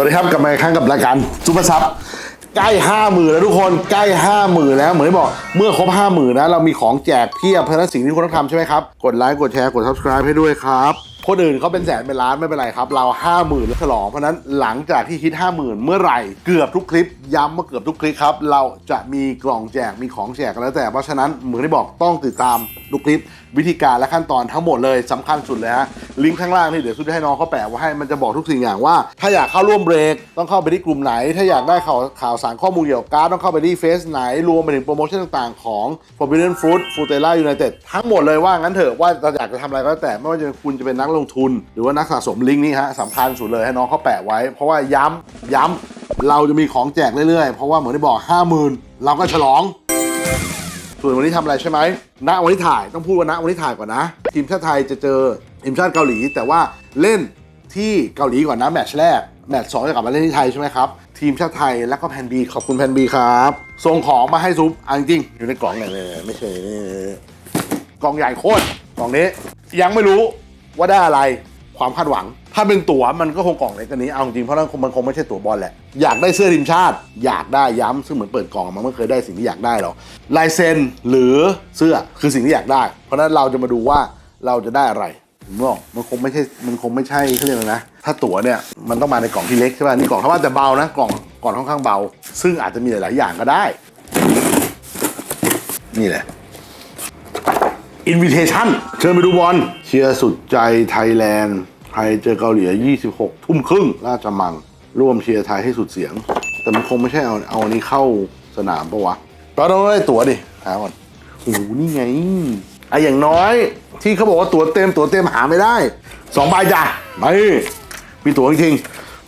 วัสดีครับกลับมาอีกครั้งกับรายการซุปเปอร์ซับใกล้ห้าหมื่นแล้วทุกคนใกล้ห้าหมื่นแล้วเหมือนที่บอกเมื่อครบห้าหมื่นนะเรามีของแจกเพียบเพราะฉะนั้นสิ่งที่คุณต้องทำใช่ไหมครับ กดไลค์กดแชร์กด subscribe ให้ด้วยครับคนอื่นเขาเป็นแสนเป็นล้านไม่เป็นไรครับ เราห้าหมื่นแล้วฉลองเพราะฉะนั้นหลังจากที่ฮิตห้าหมื่นเมื่อไหร่เกือบทุกคลิป ย้ำว่าเกือบทุกคลิปครับ เราจะมีกล่องแจกมีของแจกกันแล้วแต่เพราะฉะนั้นเหมือนที่บอกต้องติดตาม ทุกคลิปวิธีการและขั้นตอนทั้งหมดเลยสำคัญสุดเลยฮะลิงก์ข้างล่างนี่เดี๋ยวซุดให้น้องเขาแปะไว้ให้มันจะบอกทุกสิ่งอย่างว่า ถ้าอยากเข้าร่วมเบรกต้องเข้าไปที่กลุ่มไหน ถ้าอยากได้ข่าวข่าวสารข้อมูลเกี่ยวกับการ์ดต้องเข้าไปที่เฟซไหน รวมไปถึงโปรโมชั่นต่างๆของ Forbidden Fruit f u t e l a United ทั้งหมดเลยว่างั้นเถอะว่าจะอยากจะทำอะไรก็แต่ไม่ว่าจะคุณจะเป็นนักลงทุน หรือว่านักสะสมลิงก์นี้ฮะสำคัญสุดเลยให้น้องเขาแปะไว้ เพราะว่าย้ำย้ำเราจะมีของแจกเรื่อยๆ เพราะว่าเหมือนที่บอก 50,000 เราก็ฉลอง ส่วนวันนี้ทำอะไรใช่ไหมณวันที่ถ่ายต้องพูดว่าณวันที่ถ่ายก่อนนะ ทีมชาติไทยจะเจอทีมชาติเกาหลี แต่ว่าเล่นที่เกาหลีก่อนนะแมตช์แรกแมตช์สองจะกลับมาเล่นที่ไทยใช่ไหมครับ ทีมชาติไทยแล้วก็แพนบีขอบคุณแพนบีครับส่งของมาให้ซุปอังจริงๆอยู่ในกล่องเนี่ยเลยไม่ใช่นี่กล่องใหญ่โคตรกล่องนี้ ยังไม่รู้ว่าได้อะไรความคาดหวัง ถ้าเป็นตั๋วมันก็คงกล่องเล็กกว่านี้เอาจริงเพราะนั่นมันคงไม่ใช่ตั๋วบอลแหละ อยากได้เสื้อทีมชาติ อยากได้ย้ำซึ่งเหมือนเปิดกล่องมันไม่เคยได้สิ่งที่อยากได้หรอกลายเซ็นหรือเสื้อคือสิ่งที่อยากได้ เพราะนั้นเราจะมาดูว่าเราจะได้อะไรผมบอกมันคงไม่ใช่มันคงไม่ใช่เขาเรียกอะไรนะ ถ้าตั๋วเนี่ยมันต้องมาในกล่องที่เล็กใช่ป่ะนี่กล่องถ้าว่าแต่เบานะกล่องกล่องค่อนข้างเบา ซึ่งอาจจะมีหลาย ๆ อย่างก็ได้ นี่แหละอินวิเทชันเชิญไปดูบอลเชียร์สุดใจไทยแลนด์ ไทยเจอเกาหลี 26 ทุ่มครึ่งราชมัง ร่วมเชียร์ไทยให้สุดเสียง แต่มันคงไม่ใช่เอาเอาอันนี้เข้าสนามปะวะเราต้องได้ตั๋วดิหาก่อนโอ้โหนี่ไงไอะอย่างน้อย ที่เขาบอกว่าตั๋วเต็มตั๋วเต็มหาไม่ได้สองใบจ้ะไม่มีตั๋วจริง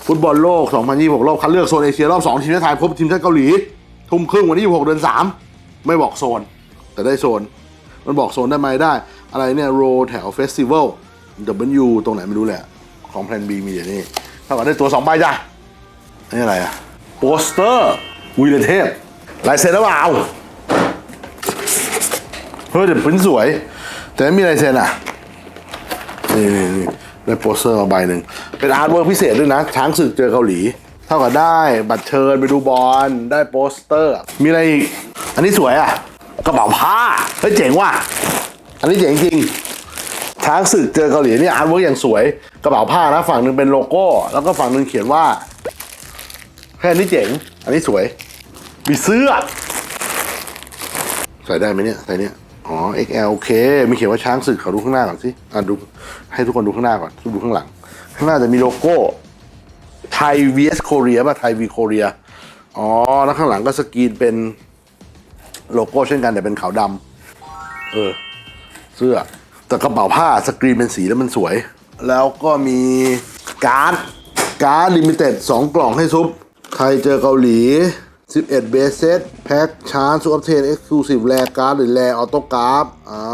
ฟุตบอลโลก 2026 รอบคัดเลือกโซนเอเชียรอบ 2 ทีมชาติไทยพบทีมชาติเกาหลี ทุ่มครึ่งวันที่26เดือน 3 ไม่บอกโซน แต่ได้โซน มันบอกโซนได้ไหมได้ อะไรเนี่ยโรแถวเฟสติวัล W ตรงไหนไม่รู้แหละ ของแพลน B มีอย่างนี้เท่ากับได้ตัวสองใบจ้ะนี่อะไรอะโปสเตอร์วีรเทพลายเซ็นหรือเปล่าเฮ้ยแต่ปริ้นสวย แต่ไม่มีลายเซ็นอะนี่นี่นี่ได้โปสเตอร์มาใบหนึ่งเป็นอาร์ตเวิร์กพิเศษด้วยนะ ช้างศึกเจอเกาหลี เท่ากับได้บัตรเชิญไปดูบอลได้โปสเตอร์ มีอะไรอีก อันนี้สวยอะกระเป๋าผ้า เฮ้ยเจ๋งว่ะ อันนี้เจ๋งจริง ช้างศึกเจอเกาหลีเนี่ยอาร์ตเวิร์กอย่างสวย กระเป๋าผ้านะฝั่งหนึ่งเป็นโลโก้ แล้วก็ฝั่งหนึ่งเขียนว่าแค่นี้เจ๋ง อันนี้สวย มีเสื้อ ใส่ได้ไหมเนี่ย ใส่เนี่ย อ๋อ XL โอเค มีเขียนว่าช้างศึกขอดูข้างหน้าก่อนสิ อะดู ให้ทุกคนดูข้างหน้าก่อน ดูข้างหลัง ข้างหน้าจะมีโลโก้ ไทย vs โคเรียป่ะ ไทย v โคเรีย อ๋อ แล้วข้างหลังก็สกรีนเป็นโลโก้เช่นกันแต่เป็นขาวดำเออ เสื้อ แต่กระเป๋าผ้าสกรีนเป็นสีแล้วมันสวย แล้วก็มีการ์ดการ์ดลิมิเต็ด2กล่องให้ซุปไทยเจอเกาหลี 11 เบสเซตแพ็คชาร์จซูอัพเทนเอ็กซ์คลูซีฟแรการ์ดหรือแรออโต้การ์ดอ้า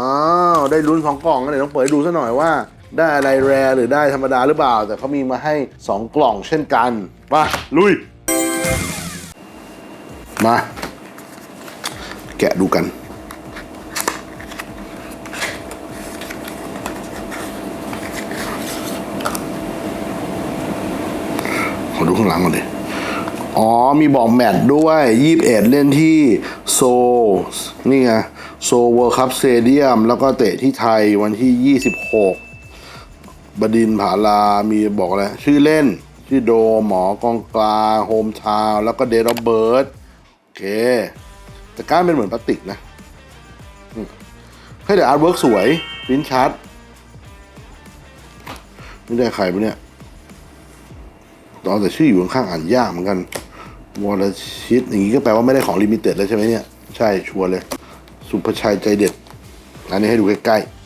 วได้ลุ้น2กล่องกันเดี๋ยวต้องเปิดให้ดูซะหน่อยว่าได้อะไรแรหรือได้ธรรมดาหรือเปล่า แต่เขามีมาให้ 2 กล่องเช่นกันมาลุย มา แกะดูกัน ขอดูข้างหลังก่อนดิอ๋อ มีบอกแมตช์ด้วยยี่สิบเอ็ดเล่นที่โซลนี่ไง โซเวิร์คัพสเตเดียม แล้วก็เตะที่ไทยวันที่26บหกบดินผาลา มีบอกอะไร ชื่อเล่น ชื่อโด หมอกองกลางโฮมทาวแล้วก็เดรอบเบิร์ดโอเค แต่ก้านเป็นเหมือนพลาสติกนะอืมให้แต่อาร์ตเวิร์กสวยพิ้นชัด ไม่ได้ใครปะเนี่ย ตอนแต่ชื่ออยู่ข้างอ่านยากเหมือนกันวอลชิตอย่างนี้ก็แปลว่าไม่ได้ของลิมิเต็ดแล้วใช่ไหมเนี่ย ใช่ชัวร์เลย สุภชัยใจเด็ด อันนี้ให้ดูใกล้ๆ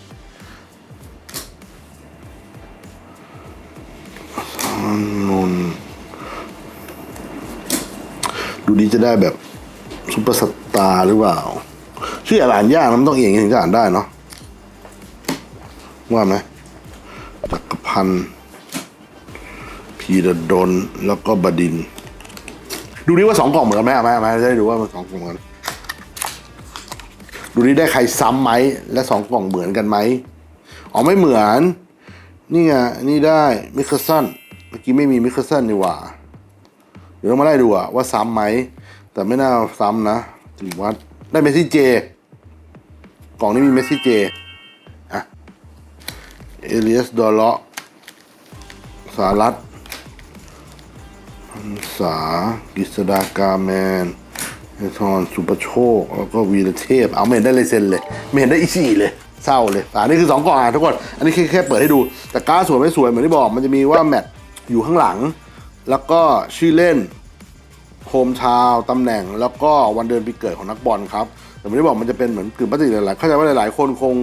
นนดูนี้จะได้แบบซุปเปอร์สตาร์หรือเปล่า ชื่ออ่านยากนะมันต้องเอียงถึงจะอ่านได้เนาะว่าไหมจักรพันธ์ พีระดลแล้วก็บดิน ดูดิว่าสองกล่องเหมือนกันไหมเอาไหมเอาไหมจะได้ดูว่ามันสองกล่องเหมือนกันดูดิได้ใครซ้ำไหมและสองกล่องเหมือนกันไหมอ๋อไม่เหมือน นี่ไงนี่ได้มิคเคอร์สันเมื่อกี้ไม่มีมิคเคอร์สันนี่หว่าเดี๋ยวต้องมาไล่ดูอะว่าซ้ำไหมแต่ไม่น่าซ้ำนะถือว่าได้เมสซี่เจ กล่องนี้มีเมสซี่เจอะเอเลียสดอลเลาะสารัต พันษากิษดากาแมนเฮทอนสุปโชค แล้วก็วีรเทพ เอาไม่เห็นได้เลยเซนเลย ไม่เห็นได้อีซี่เลย เศร้าเลยแต่อันนี้คือ 2กล่องอะทุกคน อันนี้แค่แค่เปิดให้ดู แต่การสวยไม่สวยเหมือนที่บอก มันจะมีว่าแมตช์อยู่ข้างหลัง แล้วก็ชื่อเล่นโฮมทาว์ตำแหน่ง แล้วก็วันเดือนปีเกิดของนักบอลครับ แต่ไม่ได้บอกมันจะเป็นเหมือนกึ่งปฏิหลายๆเข้าใจว่าหลายๆ คนคง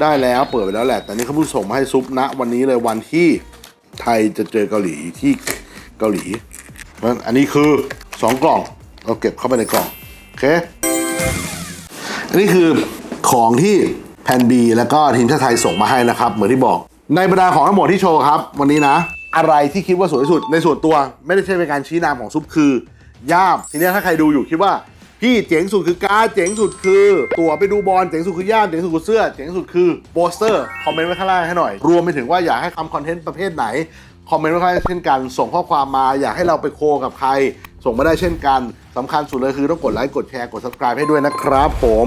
ได้แล้วเปิดไปแล้วแหละ แต่นี่เขาเพิ่งส่งมาให้ซุปณวันนี้เลยวันที่ไทยจะเจอเกาหลีที่ เกาหลีเพราะฉะนั้นอันนี้คือ 2 กล่องเราเก็บเข้าไปในกล่องโอเค อันนี้คือของที่แพนบีแล้วก็ทีมชาติไทยส่งมาให้นะครับ เหมือนที่บอก ในบรรดาของทั้งหมดที่โชว์ครับ วันนี้นะ อะไรที่คิดว่าสวยที่สุดในส่วนตัว ไม่ได้ใช่เป็นการชี้นามของซุปคือ ย่ามทีนี้ถ้าใครดูอยู่คิดว่า พี่เจ๋งสุดคือการดเจ๋งสุดคือ ตั๋วไปดูบอลเจ๋งสุดคือย่ามเจ๋งสุดคือเสื้อเจ๋งสุดคือโปสเตอร์คอมเมนต์ไว้ข้างล่างให้หน่อย รวมไปถึงว่าอยากให้ทำคอนเทนต์ประเภทไหนคอมเมนต์ไว้ข้างล่างเช่นกันส่งข้อความมาอยากให้เราไปโคกับใคร ส่งมาได้เช่นกันสำคัญสุดเลยคือต้องกดไลค์กดแชร์กด subscribe ให้ด้วยนะครับผม